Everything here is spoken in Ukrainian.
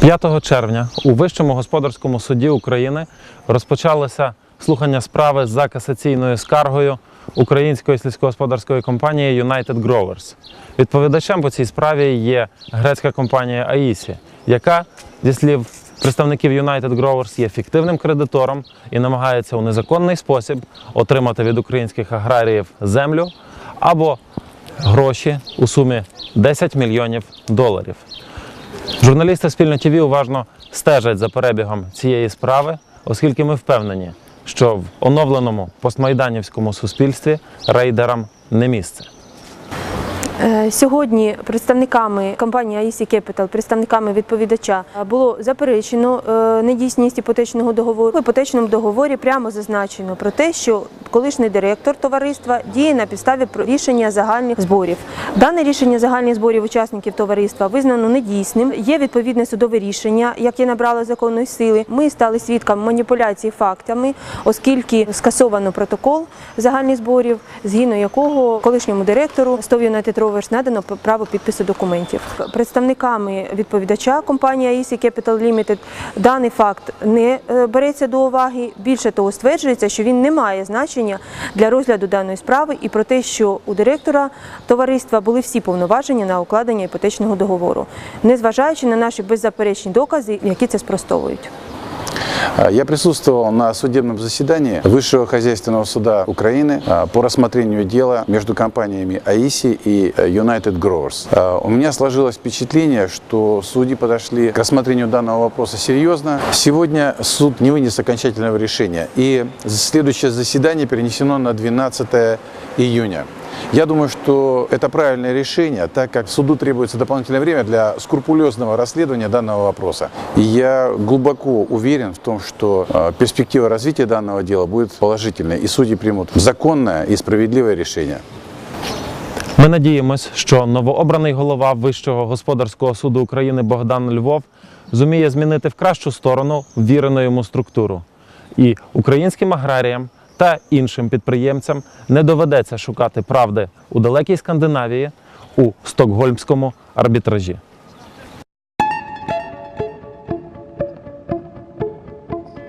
5 червня у Вищому господарському суді України розпочалося слухання справи за касаційною скаргою української сільськогосподарської компанії United Growers. Відповідачем по цій справі є грецька компанія Аїсі, яка, зі слів представників United Growers, є фіктивним кредитором і намагається у незаконний спосіб отримати від українських аграріїв землю або гроші у сумі 10 мільйонів доларів. Журналісти спільно ТВ уважно стежать за перебігом цієї справи, оскільки ми впевнені, що в оновленому постмайданівському суспільстві рейдерам не місце. Е, Сьогодні представниками компанії IC Capital, представниками відповідача е, було заперечено е, недійсність іпотечного договору. В іпотечному договорі прямо зазначено про те, що колишній директор товариства діє на підставі рішення загальних зборів. Дане рішення загальних зборів учасників товариства визнано недійсним. Є відповідне судове рішення, яке набрало законної сили. Ми стали свідками маніпуляцій фактами, оскільки скасовано протокол загальних зборів, згідно якого колишньому директору Стов United Rovers надано право підпису документів. Представниками відповідача компанії IC Capital Limited даний факт не е, береться до уваги. Більше того, стверджується, що він не має значення для розгляду даної справи і про те, що у директора товариства були всі повноваження на укладення іпотечного договору, незважаючи на наші беззаперечні докази, які це спростовують. А, Я присутствовал на судебном заседании Высшего хозяйственного суда Украины а, по рассмотрению дела между компаниями АИСИ и э, United Growers. А, У меня сложилось впечатление, что судьи подошли к рассмотрению данного вопроса серьезно. Сегодня суд не вынес окончательного решения, и следующее заседание перенесено на 12 июня. Я думаю, что это правильное решение, так как суду требуется дополнительное время для скрупулезного расследования данного вопроса. И я глубоко уверен в том, что э, перспектива развития данного дела будет положительной, и судьи примут законное и справедливое решение. Ми надіємось, що новообраний голова Вищого господарського суду України Богдан Львов зуміє змінити в кращу сторону вірену йому структуру. І українським аграріям та іншим підприємцям не доведеться шукати правди у далекій Скандинавії у стокгольмському арбітражі.